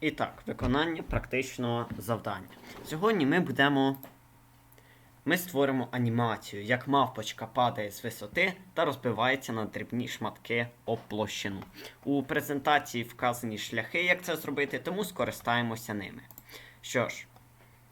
І так, виконання практичного завдання. Сьогодні ми будемо. Ми створимо анімацію, як мавпочка падає з висоти та розбивається на дрібні шматки об площину. У презентації вказані шляхи, як це зробити, тому скористаємося ними. Що ж,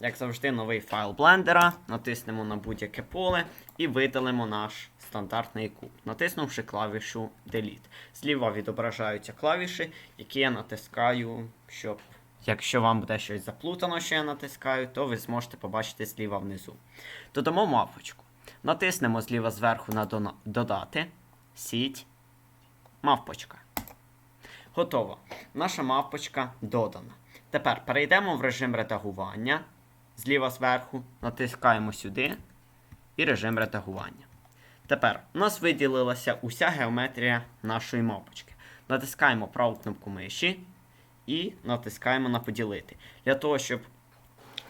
як завжди, новий файл блендера, натиснемо на будь-яке поле і видалимо наш стандартний куб, натиснувши клавішу Delete. Зліва відображаються клавіші, які я натискаю, щоб. Якщо вам буде щось заплутано, що я натискаю, то ви зможете побачити зліва внизу. Додамо мавпочку. Натиснемо зліва зверху на додати, сіть, мавпочка. Готово. Наша мавпочка додана. Тепер перейдемо в режим редагування. Зліва зверху, натискаємо сюди і режим редагування. Тепер у нас виділилася уся геометрія нашої мавпочки. Натискаємо праву кнопку миші і натискаємо на поділити. Для того, щоб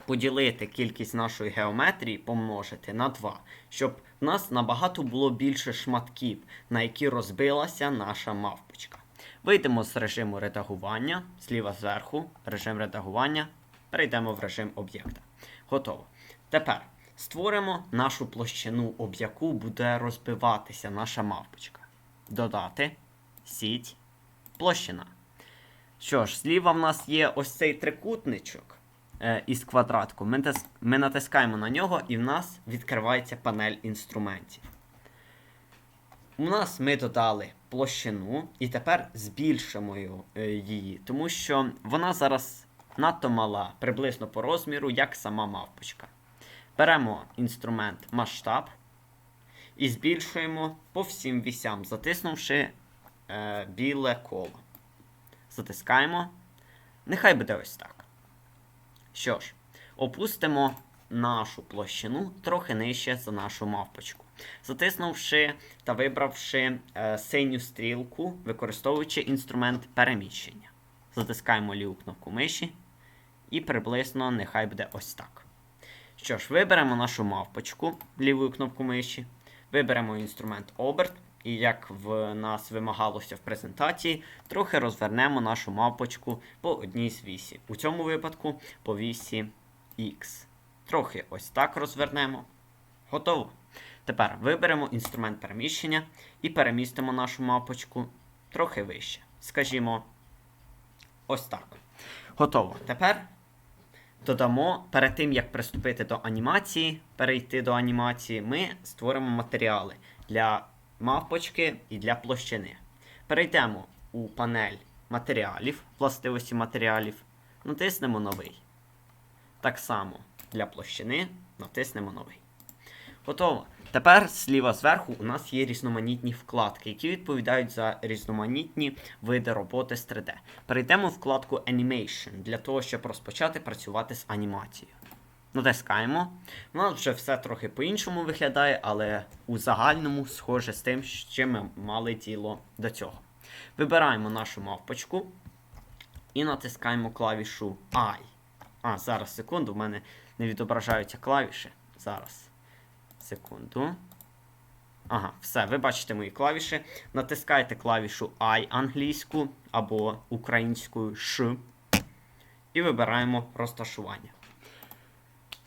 поділити кількість нашої геометрії, помножити на 2, щоб в нас набагато було більше шматків, на які розбилася наша мавпочка. Вийдемо з режиму редагування, зліва зверху, режим редагування, перейдемо в режим об'єкта. Готово. Тепер створимо нашу площину, об яку буде розбиватися наша мавпочка. Додати, сіть, площина. Що ж, зліва в нас є ось цей трикутничок е, із квадратком. Ми, тис- ми натискаємо на нього, і в нас відкривається панель інструментів. У нас ми додали площину і тепер збільшимо е, її, тому що вона зараз надто мала, приблизно по розміру, як сама мавпочка. Беремо інструмент масштаб і збільшуємо по всім вісям, затиснувши е, біле коло. Затискаємо. Нехай буде ось так. Що ж, опустимо нашу площину трохи нижче за нашу мавпочку. Затиснувши та вибравши е, синю стрілку, використовуючи інструмент переміщення. Затискаємо ліву кнопку миші. І приблизно нехай буде ось так. Що ж, виберемо нашу мавпочку лівою кнопку миші, виберемо інструмент оберт, і як в нас вимагалося в презентації, трохи розвернемо нашу мавпочку по одній з вісі. У цьому випадку по вісі X. Трохи ось так розвернемо. Готово. Тепер виберемо інструмент переміщення і перемістимо нашу мавпочку трохи вище. Скажімо, ось так. Готово. Тепер додамо, перед тим як приступити до анімації, перейти до анімації, ми створимо матеріали для мавпочки і для площини. Перейдемо у панель матеріалів, властивості матеріалів, натиснемо новий. Так само для площини натиснемо новий. Готово. Тепер зліва зверху у нас є різноманітні вкладки, які відповідають за різноманітні види роботи з 3D. Перейдемо в вкладку Animation для того, щоб розпочати працювати з анімацією. Натискаємо. У нас вже все трохи по-іншому виглядає, але у загальному схоже з тим, з чим ми мали діло до цього. Вибираємо нашу мавпочку і натискаємо клавішу I. А, зараз секунду, в мене не відображаються клавіші. Зараз. Секунду. Ага, все, ви бачите мої клавіші. Натискайте клавішу I англійську або українською Ш. І вибираємо розташування.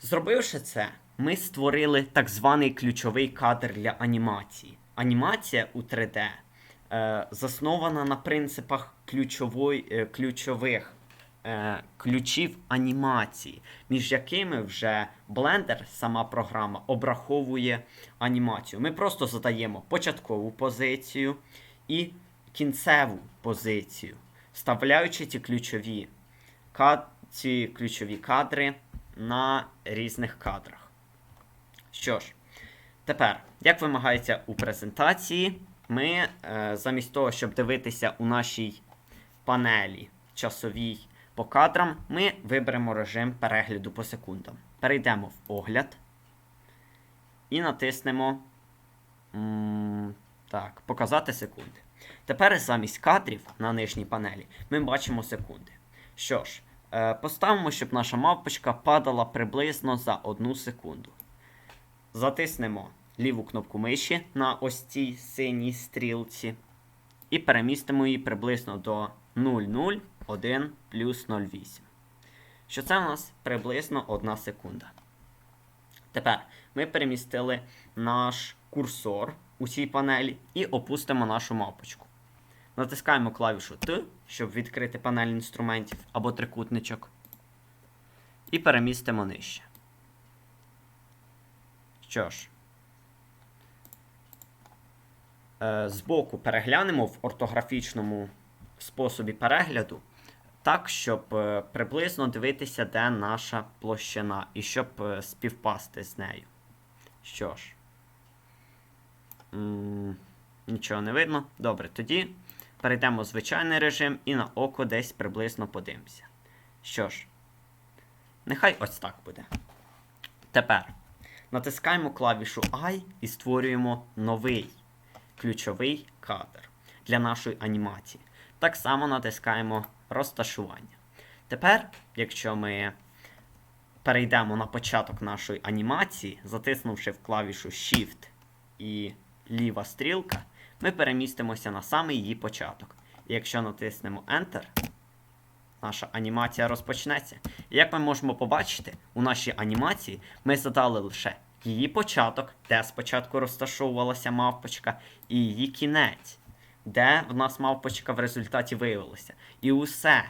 Зробивши це, ми створили так званий ключовий кадр для анімації. Анімація у 3D е, заснована на принципах ключової, е, ключових е, ключів анімації, між якими вже Blender, сама програма, обраховує анімацію. Ми просто задаємо початкову позицію і кінцеву позицію, вставляючи ці ключові, кад... ці ключові кадри на різних кадрах. Що ж, тепер, як вимагається у презентації, ми е, замість того, щоб дивитися у нашій панелі часовій по кадрам, ми виберемо режим перегляду по секундам. Перейдемо в огляд і натиснемо так, показати секунди. Тепер замість кадрів на нижній панелі ми бачимо секунди. Що ж, е, поставимо, щоб наша мавпочка падала приблизно за одну секунду. Затиснемо ліву кнопку миші на ось цій синій стрілці і перемістимо її приблизно до 0,0 1 плюс 0,8. Що це у нас приблизно 1 секунда. Тепер ми перемістили наш курсор у цій панелі і опустимо нашу мапочку. Натискаємо клавішу Т, щоб відкрити панель інструментів або трикутничок. І перемістимо нижче. Що ж, е, збоку переглянемо в ортографічному способі перегляду, так, щоб е, приблизно дивитися, де наша площина, і щоб е, співпасти з нею. Що ж, М, нічого не видно. Добре, тоді перейдемо в звичайний режим і на око десь приблизно подивимося. Що ж, нехай ось так буде. Тепер натискаємо клавішу I і створюємо новий ключовий кадр для нашої анімації. Так само натискаємо розташування. Тепер, якщо ми перейдемо на початок нашої анімації, затиснувши в клавішу Shift і ліва стрілка, ми перемістимося на самий її початок. І якщо натиснемо Enter, наша анімація розпочнеться. І як ми можемо побачити, у нашій анімації ми задали лише її початок, де спочатку розташовувалася мавпочка, і її кінець, де в нас мавпочка в результаті виявилася. І усе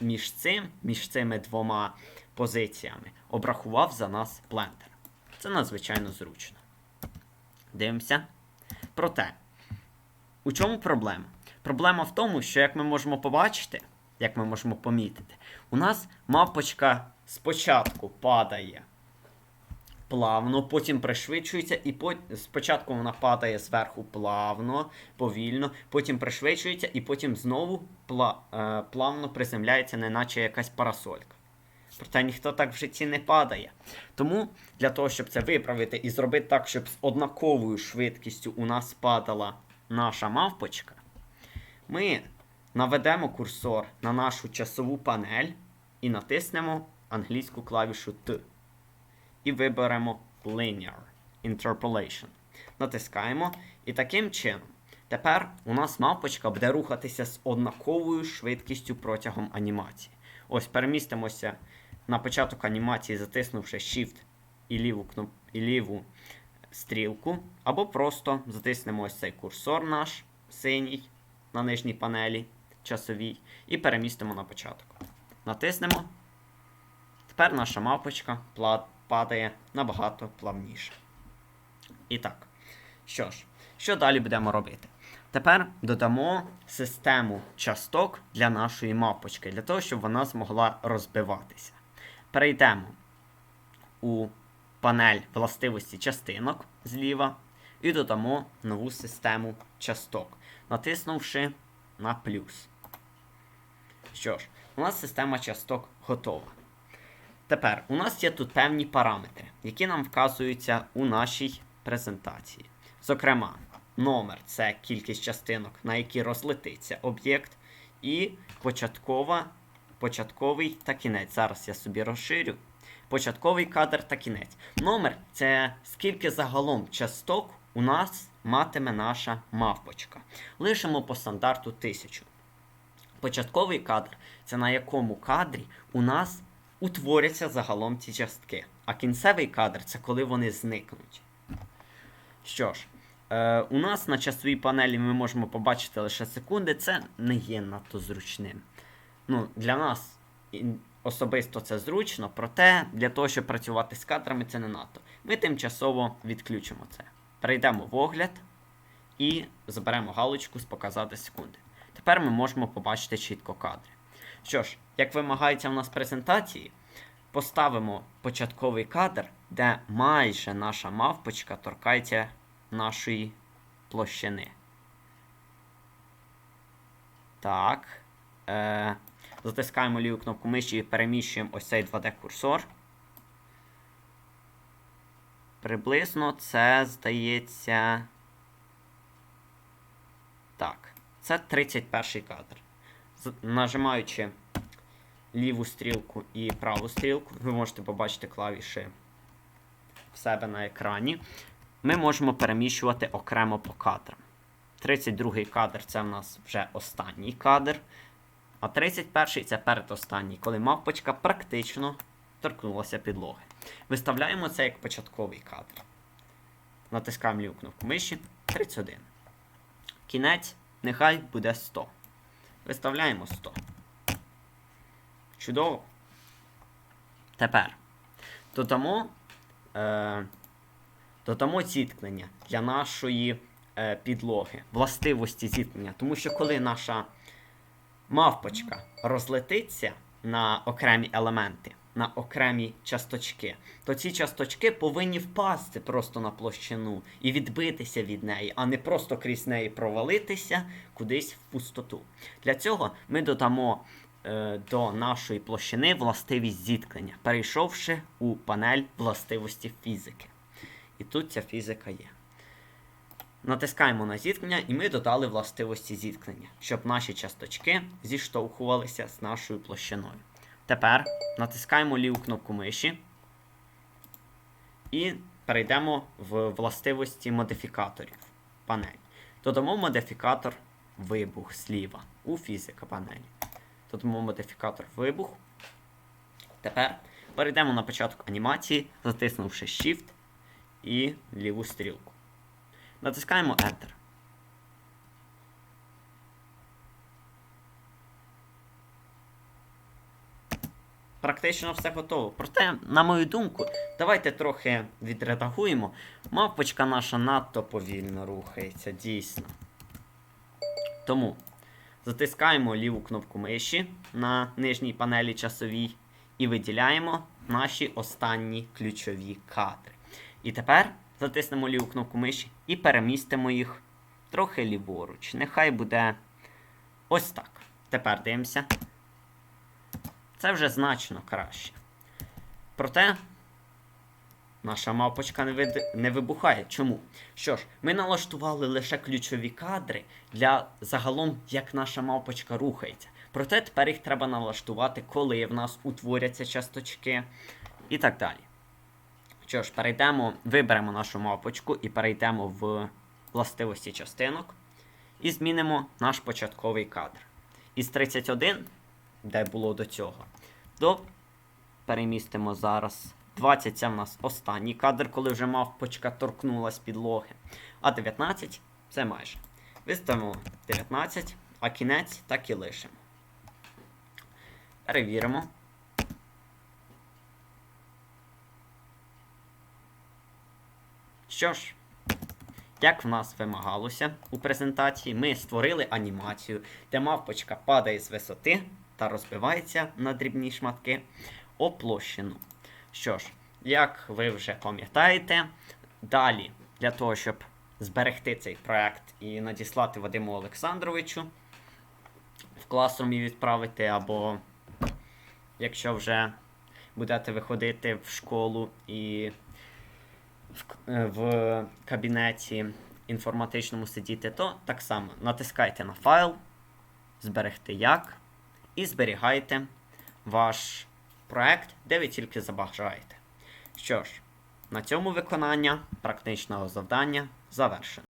між цим, між цими двома позиціями обрахував за нас блендер. Це надзвичайно зручно. Дивимося. Проте, у чому проблема? Проблема в тому, що як ми можемо побачити, як ми можемо помітити, у нас мавпочка спочатку падає плавно, потім пришвидшується, і по... спочатку вона падає зверху плавно, повільно, потім пришвидшується, і потім знову пла... е, плавно приземляється, неначе якась парасолька. Проте ніхто так в житті не падає. Тому для того, щоб це виправити і зробити так, щоб з однаковою швидкістю у нас падала наша мавпочка, ми наведемо курсор на нашу часову панель і натиснемо англійську клавішу Т. І виберемо Linear Interpolation. Натискаємо. І таким чином, тепер у нас мавпочка буде рухатися з однаковою швидкістю протягом анімації. Ось перемістимося на початок анімації, затиснувши Shift і ліву, кноп... і ліву стрілку, або просто затиснемо ось цей курсор наш синій на нижній панелі часовій, і перемістимо на початок. Натиснемо. Тепер наша мавпочка пла- падає набагато плавніше. І так, що ж, що далі будемо робити? Тепер додамо систему часток для нашої мапочки, для того, щоб вона змогла розбиватися. Перейдемо у панель властивості частинок зліва і додамо нову систему часток, натиснувши на плюс. Що ж, у нас система часток готова. Тепер у нас є тут певні параметри, які нам вказуються у нашій презентації. Зокрема, номер це кількість частинок, на які розлетиться об'єкт, і початкова, початковий та кінець. Зараз я собі розширю. Початковий кадр та кінець. Номер це скільки загалом часток у нас матиме наша мавпочка. Лишимо по стандарту 1000. Початковий кадр це на якому кадрі у нас утворяться загалом ці частки. А кінцевий кадр це коли вони зникнуть. Що ж, е, у нас на часовій панелі ми можемо побачити лише секунди, це не є надто зручним. Ну, Для нас особисто це зручно, проте для того, щоб працювати з кадрами, це не надто. Ми тимчасово відключимо це. Перейдемо в огляд і заберемо галочку з показати секунди. Тепер ми можемо побачити чітко кадри. Що ж, як вимагається в нас презентації, поставимо початковий кадр, де майже наша мавпочка торкається нашої площини. Так. Е, затискаємо ліву кнопку миші і переміщуємо ось цей 2D-курсор. Приблизно це здається. Так. Це 31 кадр. Нажимаючи ліву стрілку і праву стрілку, ви можете побачити клавіші в себе на екрані. Ми можемо переміщувати окремо по кадрам. 32-й кадр це в нас вже останній кадр. А 31-й це передостанній, коли мавпочка практично торкнулася підлоги. Виставляємо це як початковий кадр. Натискаємо ліву кнопку миші 31. Кінець нехай буде 100. Виставляємо 100. Чудово. Тепер додамо, е, додамо зіткнення для нашої е, підлоги, властивості зіткнення. Тому що коли наша мавпочка розлетиться на окремі елементи, на окремі часточки, то ці часточки повинні впасти просто на площину і відбитися від неї, а не просто крізь неї провалитися кудись в пустоту. Для цього ми додамо е, до нашої площини властивість зіткнення, перейшовши у панель властивості фізики. І тут ця фізика є. Натискаємо на зіткнення, і ми додали властивості зіткнення, щоб наші часточки зіштовхувалися з нашою площиною. Тепер натискаємо ліву кнопку миші і перейдемо в властивості модифікаторів панель. Додамо модифікатор вибух зліва у фізика панелі. Додамо модифікатор вибух. Тепер перейдемо на початок анімації, затиснувши Shift і ліву стрілку. Натискаємо Enter. Практично все готово. Проте, на мою думку, давайте трохи відредагуємо. Мавпочка наша надто повільно рухається, дійсно. Тому затискаємо ліву кнопку миші на нижній панелі часовій і виділяємо наші останні ключові кадри. І тепер затиснемо ліву кнопку миші і перемістимо їх трохи ліворуч. Нехай буде ось так. Тепер дивимося. Це вже значно краще. Проте наша мавпочка не, вид... не вибухає. Чому? Що ж, ми налаштували лише ключові кадри для загалом, як наша мавпочка рухається. Проте тепер їх треба налаштувати, коли в нас утворяться часточки і так далі. Що ж, перейдемо, виберемо нашу мавпочку і перейдемо в властивості частинок і змінимо наш початковий кадр. Із 31, де було до цього, до перемістимо зараз. 20 це в нас останній кадр, коли вже мавпочка торкнулась підлоги. А 19 це майже. Виставимо 19, а кінець так і лишимо. Перевіримо. Що ж, як в нас вимагалося у презентації, ми створили анімацію, де мавпочка падає з висоти та розбивається на дрібні шматки о площину. Що ж, як ви вже пам'ятаєте, далі для того, щоб зберегти цей проект і надіслати Вадиму Олександровичу в класрумі відправити, або якщо вже будете виходити в школу і в, е, в кабінеті інформатичному сидіти, то так само натискайте на файл, зберегти як, і зберігайте ваш проект, де ви тільки забажаєте. Що ж, на цьому виконання практичного завдання завершено.